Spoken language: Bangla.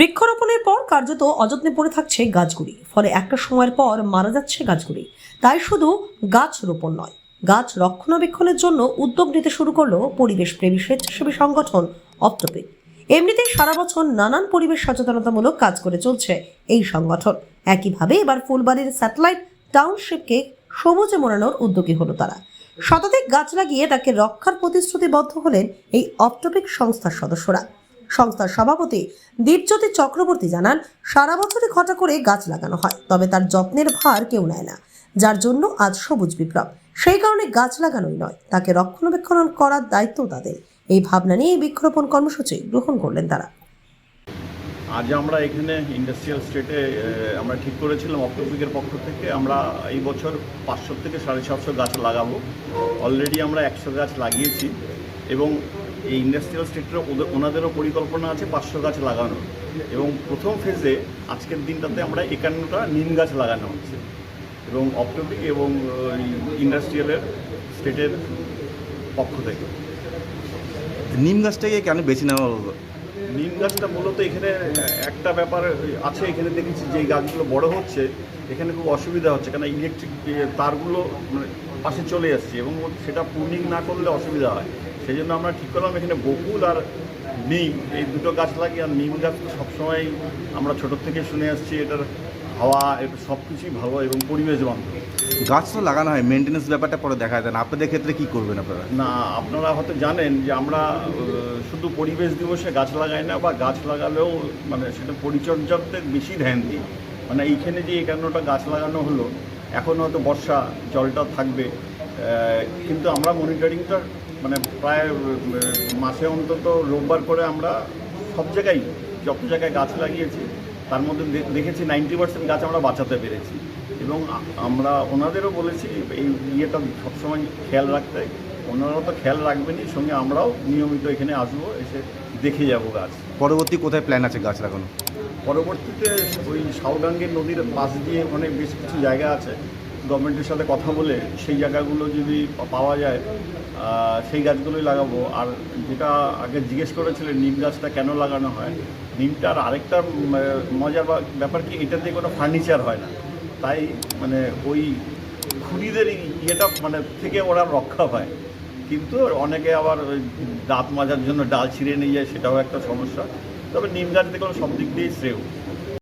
বৃক্ষরোপণের পর কার্যত অযত্নে পড়ে থাকছে গাছগুলি, ফলে একটা সময়ের পর মারা যাচ্ছে গাছগুলি। তাই শুধু গাছ রোপণ নয়, গাছ রক্ষণাবেক্ষণের জন্য উদ্যোগ নিতে শুরু করল পরিবেশ প্রেমী স্বেচ্ছাসেবী সংগঠন অপ্তপে। এমনিতেই সারা বছর নানান পরিবেশ সচেতনতামূলক কাজ করে চলছে এই সংগঠন। একইভাবে এবার ফুলবাড়ির স্যাটেলাইট টাউনশিপকে সবুজে মোড়ানোর উদ্যোগী হলো তারা। শতাধিক গাছ লাগিয়ে তাকে রক্ষার প্রতিশ্রুতিবদ্ধ হলেন এই অপটপিক সংস্থার সদস্যরা। সংস্থার সভাপতি দীপজ্যোতি চক্রবর্তী জানান, সারা বছরই ঘটা করে গাছ লাগানো হয়, তবে তার যত্নের ভার কেউ নেয় না। যার জন্য আজ সবুজ বিপ্লব। সেই কারণে গাছ লাগানোই নয়, তাকে রক্ষণাবেক্ষণ করার দায়িত্ব তাদের। এই ভাবনা নিয়ে এই বৃক্ষরোপণ কর্মসূচি গ্রহণ করলেন তারা। আজ আমরা এখানে ইন্ডাস্ট্রিয়াল স্টেটে আমরা ঠিক করেছিলাম অক্টোপিকের পক্ষ থেকে আমরা এই বছর পাঁচশো থেকে সাড়ে সাতশো গাছ লাগাবো। অলরেডি আমরা একশো গাছ লাগিয়েছি এবং এই ইন্ডাস্ট্রিয়াল স্টেটের ওদের ওনাদেরও পরিকল্পনা আছে পাঁচশো গাছ লাগানোর এবং প্রথম ফেজে আজকের দিনটাতে আমরা একান্নটা নিম গাছ লাগানো হচ্ছে। এবং অক্টোপিক এবং ইন্ডাস্ট্রিয়ালের স্টেটের পক্ষ থেকে। নিম গাছটাকে কেন বেছে নেওয়া হলো? নিম গাছটা মূলত এখানে একটা ব্যাপার আছে এখানে দেখেছি যে গাছগুলো বড় হচ্ছে এখানে খুব অসুবিধা হচ্ছে কেন ইলেকট্রিক তারগুলো মানে পাশে চলে আসছে এবং সেটা পূর্ণিং না করলে অসুবিধা হয়। সেই জন্য আমরা ঠিক করলাম এখানে বকুল আর নিম এই দুটো গাছ লাগিয়ে আর নিম গাছ তো সবসময় আমরা ছোটোর থেকে শুনে আসছি এটার হাওয়া এটা সব কিছুই ভালো এবং পরিবেশ বান্ধব গাছ তো লাগানো হয় মেনটেন্যান্স ব্যাপারটা পরে দেখা যায়। না আপনাদের ক্ষেত্রে কি করবেন আপনারা? না আপনারা হয়তো জানেন যে আমরা শুধু পরিবেশ দিবসে গাছ লাগাই না বা গাছ লাগালেও মানে সেটা পরিচর্যাতে বেশি ধ্যান দিই। মানে এইখানে যে একান্নটা গাছ লাগানো হলো এখন হয়তো বর্ষা জলটা থাকবে কিন্তু আমরা মনিটরিংটা মানে প্রায় মাসে অন্তত রোববার করে আমরা সব জায়গায় যত জায়গায় গাছ লাগিয়েছি তার মধ্যে দেখেছি নাইনটি পার্সেন্ট গাছ আমরা বাঁচাতে পেরেছি। এবং আমরা ওনাদেরও বলেছি এই ইয়েটা সবসময় খেয়াল রাখতে ওনারাও তো খেয়াল রাখবেনই সঙ্গে আমরাও নিয়মিত এখানে আসব এসে দেখে যাব গাছ। পরবর্তী কোথায় প্ল্যান আছে গাছ লাগানো পরবর্তীতে ওই সাউডাঙ্গের নদীর পাশ দিয়ে অনেক বেশ কিছু জায়গা আছে। গভর্নমেন্টের সাথে কথা বলে সেই জায়গাগুলো যদি পাওয়া যায় সেই গাছগুলোই লাগাবো। আর যেটা আগে জিজ্ঞেস করেছিলেন, নিম গাছটা কেন লাগানো হয়? নিমটার আরেকটা মজার ব্যাপার কি এটা দিয়ে কোনো ফার্নিচার হয় না। তাই মানে ওই খুনিদের এই ইয়েটা মানে থেকে ওরা রক্ষা পায়। কিন্তু অনেকে আবার ওই দাঁত মাজার জন্য ডাল ছিঁড়ে নিয়ে যায়, সেটাও একটা সমস্যা। তবে নিম গাছ দেখলাম সব দিক দিয়েই শ্রেয়